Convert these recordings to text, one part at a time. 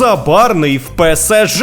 Забарний в ПСЖ.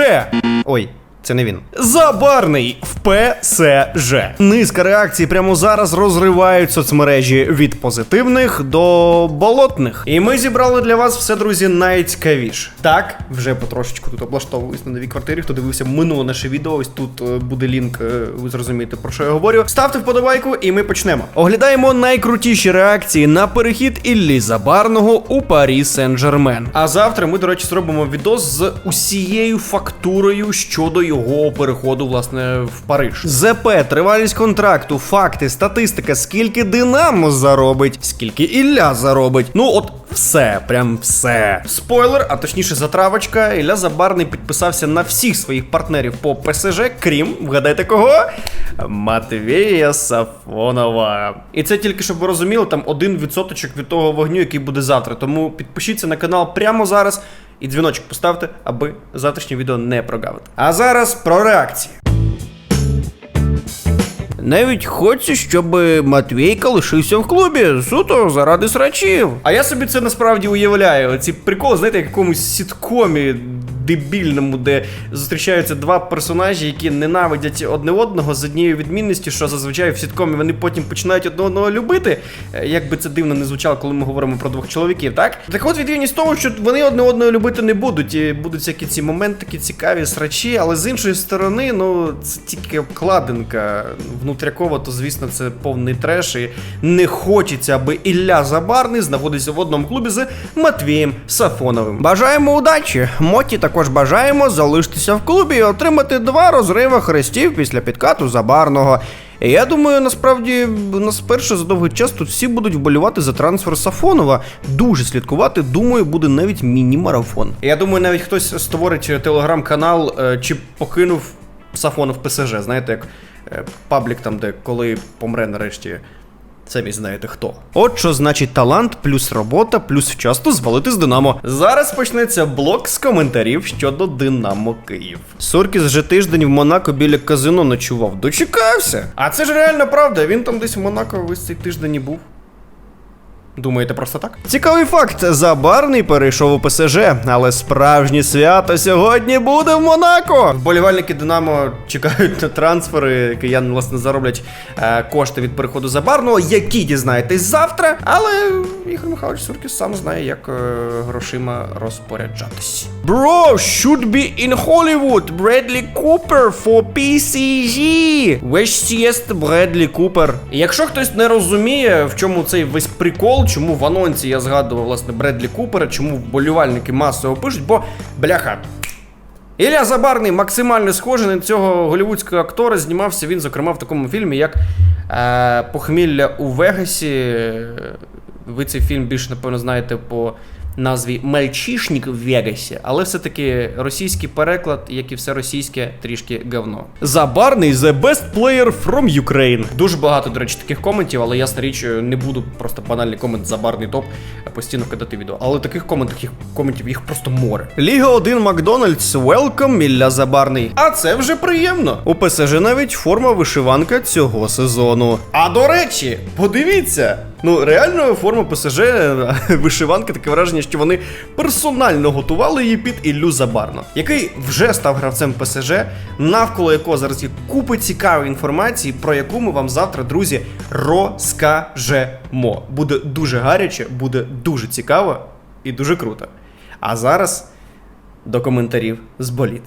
Ой. Це не він. Забарний в ПСЖ. Низка реакцій прямо зараз розривають соцмережі від позитивних до болотних. І ми зібрали для вас все, друзі, найцікавіше. Так, вже потрошечку тут облаштовуюсь на новій квартирі. Хто дивився минуле наше відео, ось тут е, буде лінк, е, ви зрозумієте, про що я говорю. Ставте вподобайку, і ми почнемо. Оглядаємо найкрутіші реакції на перехід Іллі Забарного у Парі Сен-Жермен. А завтра ми, до речі, зробимо відос з усією фактурою щодо його переходу, власне, в Париж. ЗП, тривалість контракту, факти, статистика, скільки Динамо заробить, скільки Ілля заробить. Ну, от все, прям все. Спойлер, а точніше затравочка. Ілля Забарний підписався на всіх своїх партнерів по ПСЖ, крім, вгадайте кого? Матвія Сафонова. І це тільки щоб ви розуміли, там один відсоточок від того вогню, який буде завтра. Тому підпишіться на канал прямо зараз. І дзвіночок поставте, аби завтрашнє відео не прогавити. А зараз про реакції. Навіть хочеться, щоб Матвійка лишився в клубі суто заради срачів. А я собі це насправді уявляю. Ці приколи, знаєте, як в якомусь сіткомі дебільному, де зустрічаються два персонажі, які ненавидять одне одного з однією відмінністю, що зазвичай в сіткомі вони потім починають одне одного любити. Е, Як би це дивно не звучало, коли ми говоримо про двох чоловіків, так? Так от відмінність того, що вони одне одного любити не будуть. І будуть всякі ці моменти, такі цікаві срачі, але з іншої сторони, ну це тільки обкладинка. Внутряково, то звісно, це повний треш. І не хочеться, аби Ілля Забарний знаходився в одному клубі з Матвієм Сафоновим. Бажаємо удачі! Моті також бажаємо залишитися в клубі і отримати два розриви хрестів після підкату Забарного. І Я думаю, насправді нас вперше за довгий час тут всі будуть вболівати за трансфер Сафонова. Дуже слідкувати. Думаю, буде навіть міні-марафон. Я думаю, навіть хтось створить телеграм-канал е, чи покинув Сафонов ПСЖ. Знаєте, як е, паблік там, де коли помре нарешті. Самі знаєте хто. От що значить талант, плюс робота, плюс вчасно звалити з Динамо. Зараз почнеться блок з коментарів щодо Динамо Київ. Суркіс вже тиждень в Монако біля казино ночував. Дочекався. А це ж реально правда. Він там десь в Монако весь цей тиждень і був. Думаєте, просто так? Цікавий факт: Забарний перейшов у ПСЖ, але справжнє свято сьогодні буде в Монако. Вболівальники Динамо чекають на трансфери. Кияни, власне, зароблять е, кошти від переходу Забарного, які дізнаєтесь завтра. Але Ігор Михайлович Суркіс сам знає, як е, грошима розпоряджатись. Bro, should be in Hollywood. Bradley Cooper for PCG. Весь сієст Бредлі Купер. Якщо хтось не розуміє, в чому цей весь прикол, чому в анонсі я згадував власне Бредлі Купера, чому вболівальники масово пишуть, бо бляха. Ілля Забарний максимально схожий на цього голівудського актора. Знімався він, зокрема, в такому фільмі, як е, Похмілля у Вегасі. Ви цей фільм більше, напевно, знаєте по назві Мальчишник в Вегасі, але все-таки російський переклад, як і все російське, трішки говно. Забарний the best player from Ukraine. Дуже багато, до речі, таких коментів, але ясна річ, не буду просто банальний комент забарний топ постійно кидати відео. Але таких коментів, їх, коментів їх просто море. Ліга 1 Макдональдс, welcome, Мілля Забарний. А це вже приємно. У ПСЖ навіть форма вишиванка цього сезону. А до речі, подивіться. Ну, реально, форма ПСЖ, вишиванка, таке враження, що вони персонально готували її під Іллю Забарно, який вже став гравцем ПСЖ, навколо якого зараз є купи цікавої інформації, про яку ми вам завтра, друзі, розкажемо. Буде дуже гаряче, буде дуже цікаво і дуже круто. А зараз до коментарів з боліт.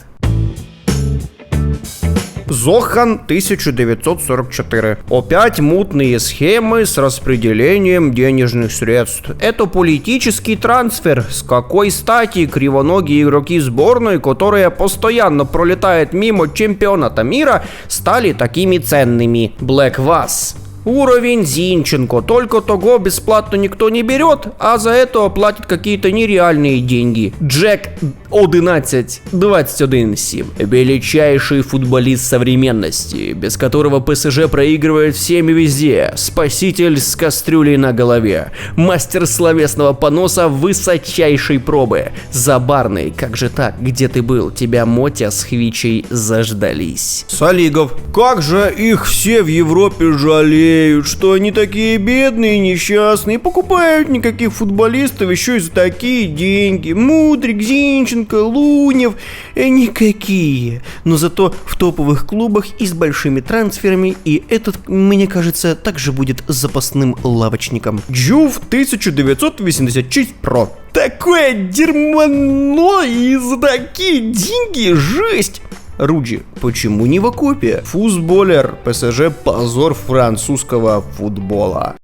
Зохан 1944. Опять мутные схемы с распределением денежных средств. Это политический трансфер. С какой стати кривоногие игроки сборной, которые постоянно пролетают мимо чемпионата мира, стали такими ценными? Black Вас. Уровень Зинченко. Только того бесплатно никто не берет, а за это платят какие-то нереальные деньги. Джек 11 21 7. Величайший футболист современности, без которого ПСЖ проигрывает всем и везде. Спаситель с кастрюлей на голове. Мастер словесного поноса высочайшей пробы. Забарный, как же так, где ты был? Тебя Мотя с Хвичей заждались. Салигов, как же их все в Европе жалеют. Жалеют, что они такие бедные и несчастные, покупают никаких футболистов еще и за такие деньги. Мудрик, Зинченко, Лунев, э, никакие. Но зато в топовых клубах и с большими трансферами, и этот, мне кажется, также будет запасным лавочником. Джув 1986 Pro. Такое дерьмо и за такие деньги, жесть! Руджи, почему не в окопе? Фузболер, ПСЖ, позор французского футбола.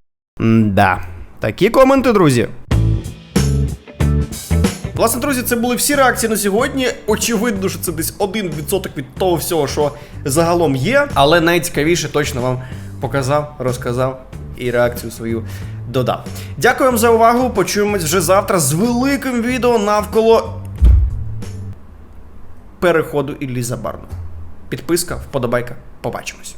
Да, такі коменти, друзі. Власне, друзі, це були всі реакції на сьогодні. Очевидно, що це десь 1% від того всього, що загалом є. Але найцікавіше точно вам показав, розказав і реакцію свою додав. Дякую вам за увагу. Почуємось вже завтра з великим відео навколо переходу Іллі Забарну. Підписка, вподобайка. Побачимось.